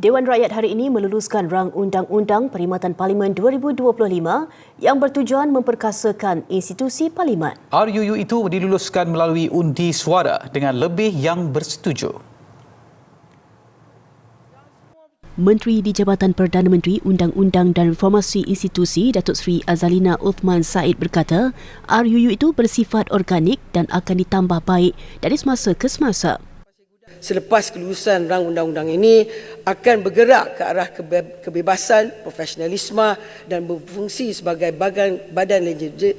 Dewan Rakyat hari ini meluluskan rang Undang-Undang Perkhidmatan Parlimen 2025 yang bertujuan memperkasakan institusi parlimen. RUU itu diluluskan melalui undi suara dengan lebih yang bersetuju. Menteri di Jabatan Perdana Menteri Undang-Undang dan Reformasi Institusi Datuk Seri Azalina Uthman Said berkata, RUU itu bersifat organik dan akan ditambah baik dari semasa ke semasa selepas kelulusan rang undang-undang ini akan bergerak ke arah kebebasan, profesionalisme dan berfungsi sebagai badan, badan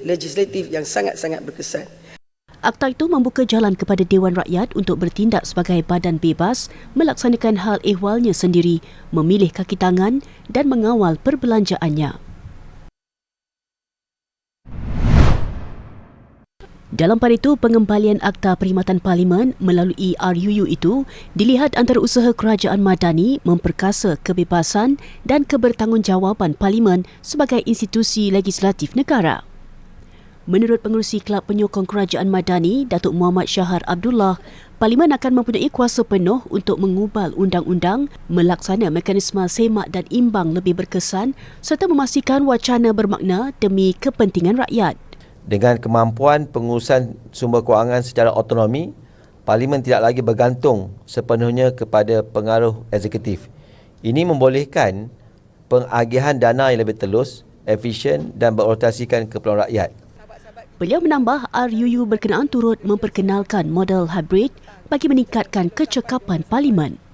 legislatif yang sangat-sangat berkesan. Akta itu membuka jalan kepada Dewan Rakyat untuk bertindak sebagai badan bebas, melaksanakan hal ehwalnya sendiri, memilih kaki tangan dan mengawal perbelanjaannya. Dalam pada itu, pengembalian Akta Perkhidmatan Parlimen melalui RUU itu dilihat antara usaha kerajaan madani memperkasa kebebasan dan kebertanggungjawaban Parlimen sebagai institusi legislatif negara. Menurut pengurusi Kelab Penyokong Kerajaan Madani, Datuk Muhammad Syahar Abdullah, Parlimen akan mempunyai kuasa penuh untuk mengubal undang-undang, melaksana mekanisme semak dan imbang lebih berkesan serta memastikan wacana bermakna demi kepentingan rakyat. Dengan kemampuan pengurusan sumber kewangan secara otonomi, Parlimen tidak lagi bergantung sepenuhnya kepada pengaruh eksekutif. Ini membolehkan pengagihan dana yang lebih telus, efisien dan berorientasikan keperluan rakyat. Beliau menambah RUU berkenaan turut memperkenalkan model hybrid bagi meningkatkan kecekapan Parlimen.